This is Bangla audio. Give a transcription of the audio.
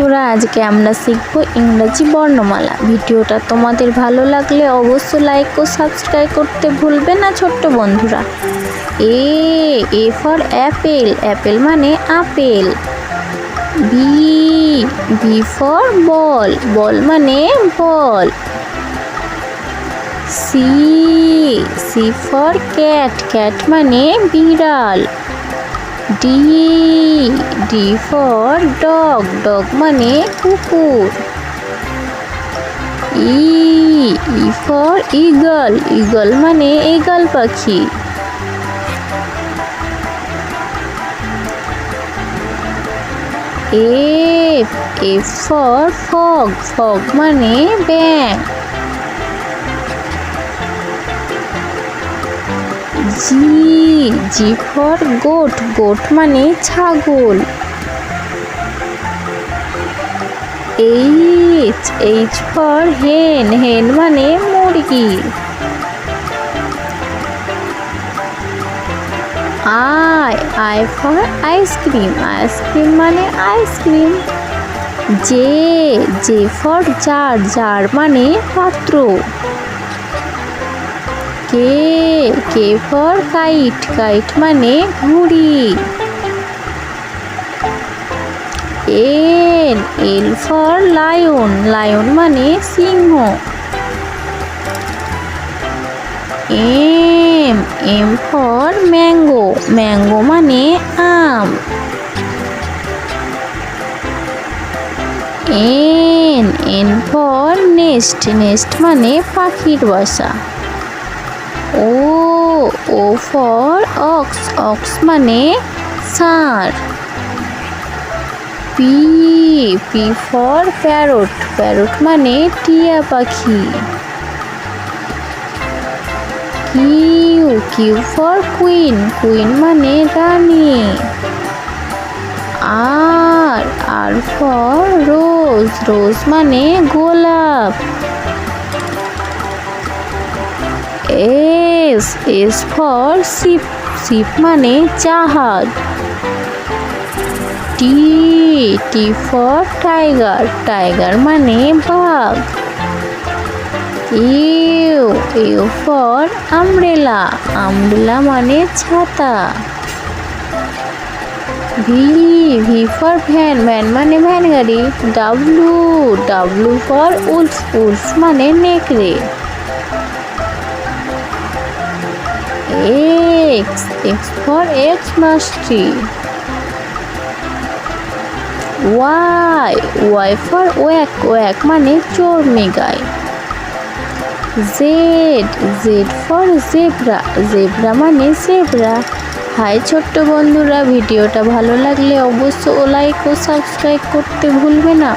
আজকে আমরা শিখব ইংরাজি বর্ণমালা। ভিডিওটা তোমাদের ভালো লাগলে অবশ্যই লাইক ও সাবস্ক্রাইব করতে ভুলবে না ছোট্ট বন্ধুরা। A A for apple apple মানে apple. B B for ball ball মানে ball C C for cat cat মানে বিড়াল। D D for dog dog মানে কুকুর। E E for eagle eagle মানে এগল পাখি। F F for frog frog মানে ব্যাং G G for goat goat মানে ছাগল। H H for hen hen মানে মুরগি। I I for ice cream ice cream মানে ice cream. J J for jar jar মানে পাত্র। K? K for kite? Kite মানে ঘুড়ি L L for lion. Lion মানে সিংহ। M M for mango. Mango মানে আম। N N for nest. Nest মানে পাখির বাসা। O O for ox ox মানে সার P P for parrot parrot মানে টিয়া পাখি। Q Q for queen queen মানে রানী। R R for rose rose মানে গোলাপ। S S for ship ship মানে জাহাজ। T T for tiger tiger মানে বাঘ। U U for umbrella umbrella মানে ছাতা। V V for van van মানে ভ্যান গাড়ি। W W for wolf wolf মানে নেকড়ে। X X for Xmas Y Y for yak yak মানে চোর মেগায়। Z Z for zebra zebra মানে জেব্রা হাই ছোট্ট বন্ধুরা, ভিডিওটা ভালো লাগলে অবশ্যই লাইক ও সাবস্ক্রাইব করতে ভুলবে না।